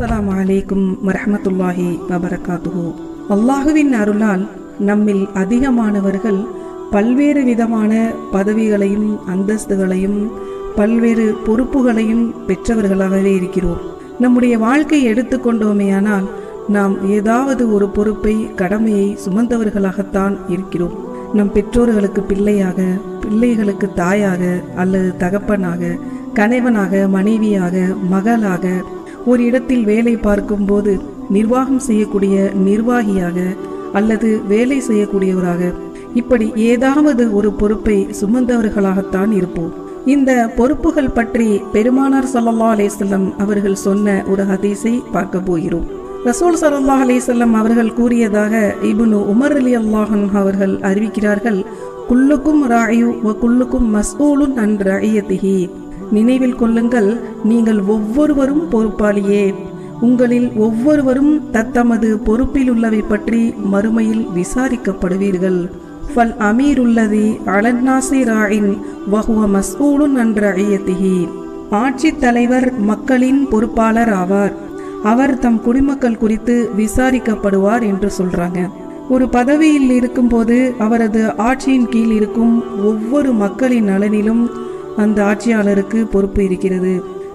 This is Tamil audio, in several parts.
அஸ்ஸலாமு அலைக்கும் வரமத்துல்லாஹி வபரகாத்துஹு. அல்லாஹுவின் அருளால் நம்மில் அதிகமானவர்கள் பல்வேறு விதமான பதவிகளையும் அந்தஸ்துகளையும் பல்வேறு பொறுப்புகளையும் பெற்றவர்களாகவே இருக்கிறோம். நம்முடைய வாழ்க்கையை எடுத்துக்கொண்டோமேயானால் நாம் ஏதாவது ஒரு பொறுப்பை கடமையை சுமந்தவர்களாகத்தான் இருக்கிறோம். நம் பெற்றோர்களுக்கு பிள்ளையாக பிள்ளைகளுக்கு தாயாக அல்லது தகப்பனாக கணவனாக மனைவியாக மகளாக ஒரு இடத்தில் வேலை பார்க்கும்போது நிர்வாகம் செய்யக்கூடிய நிர்வாகியாக அல்லது வேலை செய்யக்கூடியவராக. இப்படி ஏதாவது ஒரு பொறுப்பை சுமந்தவர்களாகத்தான் இருப்போம். இந்த பொறுப்புகள் பற்றி பெருமானார் ஸல்லல்லாஹு அலேசல்லம் அவர்கள் சொன்ன ஒரு ஹதீஸை பார்க்க போகிறோம். ரசூல் சல்லா அலேசல்லம் அவர்கள் கூறியதாக இபுனு உமர் அலி அல்லாஹன் அவர்கள் அறிவிக்கிறார்கள் குல்லுக்கும் ராயு வ குல்லுக்கும் மஸ்ஊலுன் அன் ரஇயத்திஹி. நினைவில் கொள்ளுங்கள் நீங்கள் ஒவ்வொருவரும் பொறுப்பாளியே. உங்களில் ஒவ்வொருவரும் தத்தமது பொறுப்பில் உள்ளவை பற்றி மறுமையில் விசாரிக்கப்படுவீர்கள். ஃபல் அமீருல்லதி அலன்னாசி ராயின் வஹுவ மஸ்ஊலுன் என்ற ஐயத்திகி. ஆட்சி தலைவர் மக்களின் பொறுப்பாளர் ஆவார். அவர் தம் குடிமக்கள் குறித்து விசாரிக்கப்படுவார் என்று சொல்றாங்க. ஒரு பதவியில் இருக்கும்போது அவரது ஆட்சியின் கீழ் இருக்கும் ஒவ்வொரு மக்களின் நலனிலும் அந்த ஆட்சியாளருக்கு பொறுப்பு இருக்கிறது.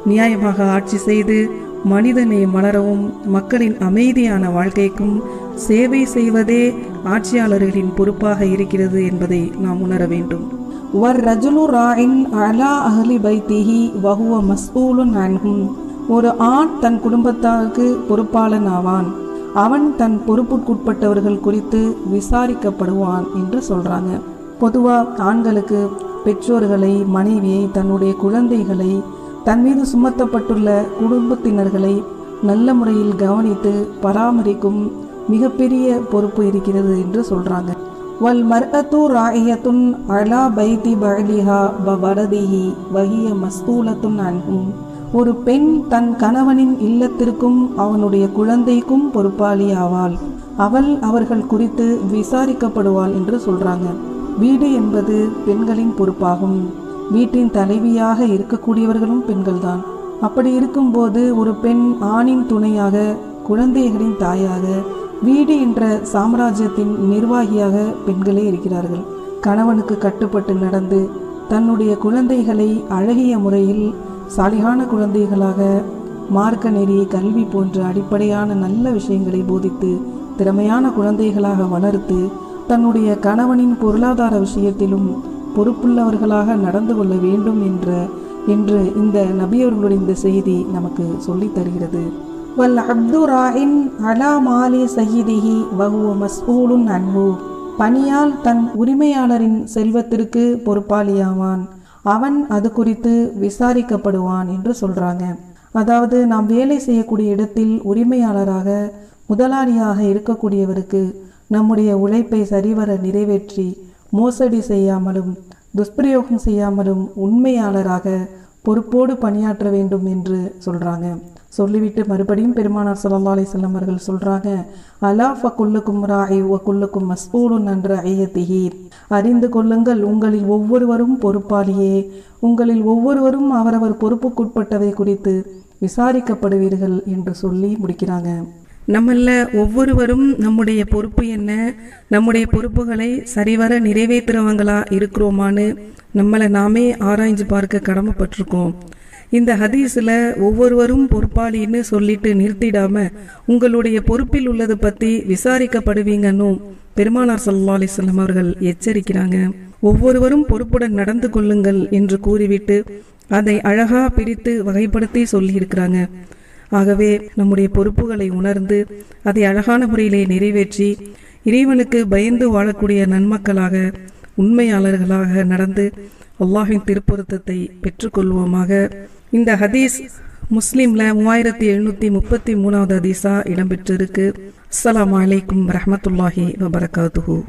நியாயமாக ஆட்சி செய்து மனிதனை மலரவும் மக்களின் அமைதியான வாழ்க்கைக்கும் சேவை செய்வதே ஆட்சியாளர்களின் பொறுப்பாக இருக்கிறது என்பதை நாம் உணர வேண்டும். வர் ரஜுலு ராயின் அலா அஹலி பைத்திஹி வஹுவ மஸ்ஊலுன் அன்ஹும். ஒரு ஆண் தன் குடும்பத்தாருக்கு பொறுப்பாளன் ஆவான். அவன் தன் பொறுப்புக்குட்பட்டவர்கள் குறித்து விசாரிக்கப்படுவான் என்று சொல்றாங்க. பொதுவாக ஆண்களுக்கு பெற்றோர்களை மனைவியை தன்னுடைய குழந்தைகளை தன் மீது சுமத்தப்பட்டுள்ள குடும்பத்தினர்களை நல்ல முறையில் கவனித்து பராமரிக்கும் மிகப்பெரிய பொறுப்பு இருக்கிறது என்று சொல்றாங்க. வல் மர்அத்து ராயத்துன் அலா பைதி பஅலிஹா ப வரதிஹி வஹிய மஸ்தூலத்துன் அன்ஹும். ஒரு பெண் தன் கணவனின் இல்லத்திற்கும் அவனுடைய குழந்தைக்கும் பொறுப்பாளி ஆவாள் அவள் அவர்கள் குறித்து விசாரிக்கப்படுவாள் என்று சொல்றாங்க. வீடு என்பது பெண்களின் பொறுப்பாகும். வீட்டின் தலைவியாக இருக்கக்கூடியவர்களும் பெண்கள்தான். அப்படி இருக்கும்போது ஒரு பெண் ஆணின் துணையாக குழந்தைகளின் தாயாக வீடு என்ற சாம்ராஜ்யத்தின் நிர்வாகியாக பெண்களே இருக்கிறார்கள். கணவனுக்கு கட்டுப்பட்டு நடந்து தன்னுடைய குழந்தைகளை அழகிய முறையில் சாலிகான குழந்தைகளாக மார்க்க நெறி கல்வி போன்ற அடிப்படையான நல்ல விஷயங்களை போதித்து திறமையான குழந்தைகளாக வளர்த்து தன்னுடைய கணவனின் பொருளாதார விஷயத்திலும் பொறுப்புள்ளவர்களாக நடந்து கொள்ள வேண்டும் என்ற என்று இந்த நபியவர்களுடைய இந்த செய்தி நமக்கு சொல்லித் தருகிறது. வல் அப்து ராயின் அலா மாலி சஹிதிஹி வஹுவ மஸ்ஊலுன் அன்பு பணியால் தன் உரிமையாளரின் செல்வத்திற்கு பொறுப்பாளியாவான். அவன் அது குறித்து விசாரிக்கப்படுவான் என்று சொல்றாங்க. அதாவது நாம் வேலை செய்யக்கூடிய இடத்தில் உரிமையாளராக முதலாளியாக இருக்கக்கூடியவருக்கு நம்முடைய உழைப்பை சரிவர நிறைவேற்றி மோசடி செய்யாமலும் துஷ்பிரயோகம் செய்யாமலும் உண்மையாளராக பொறுப்போடு பணியாற்ற வேண்டும் என்று சொல்கிறாங்க சொல்லிவிட்டு மறுபடியும் பெருமானார் சல்லா அலிசல்லம் அவர்கள் சொல்கிறாங்க அலா ஃபகுல்லுக்கும் ராய் வ மஸ்பூலுன் என்ற அன் அறிந்து கொள்ளுங்கள் உங்களில் ஒவ்வொருவரும் பொறுப்பாளியே. உங்களில் ஒவ்வொருவரும் அவரவர் பொறுப்புக்குட்பட்டவை குறித்து விசாரிக்கப்படுவீர்கள் என்று சொல்லி முடிக்கிறாங்க. நம்மள ஒவ்வொருவரும் நம்முடைய பொறுப்பு என்ன? நம்முடைய பொறுப்புகளை சரிவர நிறைவேற்றுறவங்களா இருக்கிறோமான்னு நம்மளை நாமே ஆராய்ஞ்சு பார்க்க கடமைப்பட்டிருக்கோம். இந்த ஹதீஸில் ஒவ்வொருவரும் பொறுப்பாளின்னு சொல்லிட்டு நிறுத்திடாம உங்களுடைய பொறுப்பில் உள்ளது பற்றி விசாரிக்கப்படுவீங்கன்னும் பெருமானார் சல்லா அலிஸ்லாம் அவர்கள் எச்சரிக்கிறாங்க. ஒவ்வொருவரும் பொறுப்புடன் நடந்து கொள்ளுங்கள் என்று கூறிவிட்டு அதை அழகா பிரித்து வகைப்படுத்தி சொல்லியிருக்கிறாங்க. ஆகவே நம்முடைய பொறுப்புகளை உணர்ந்து அதை அழகான முறையிலே நிறைவேற்றி இறைவனுக்கு பயந்து வாழக்கூடிய நன்மக்களாக உண்மையாளர்களாக நடந்து அல்லாஹின் திருப்பொருத்தத்தை பெற்றுக்கொள்வோமாக. இந்த ஹதீஸ் முஸ்லீம்ல மூவாயிரத்தி எழுநூத்தி முப்பத்தி மூணாவது ஹதீஸா இடம்பெற்றிருக்கு. அஸ்லாம் அலைக்கும் ரஹமத்துல்லாஹி வபரகாத்துஹூ.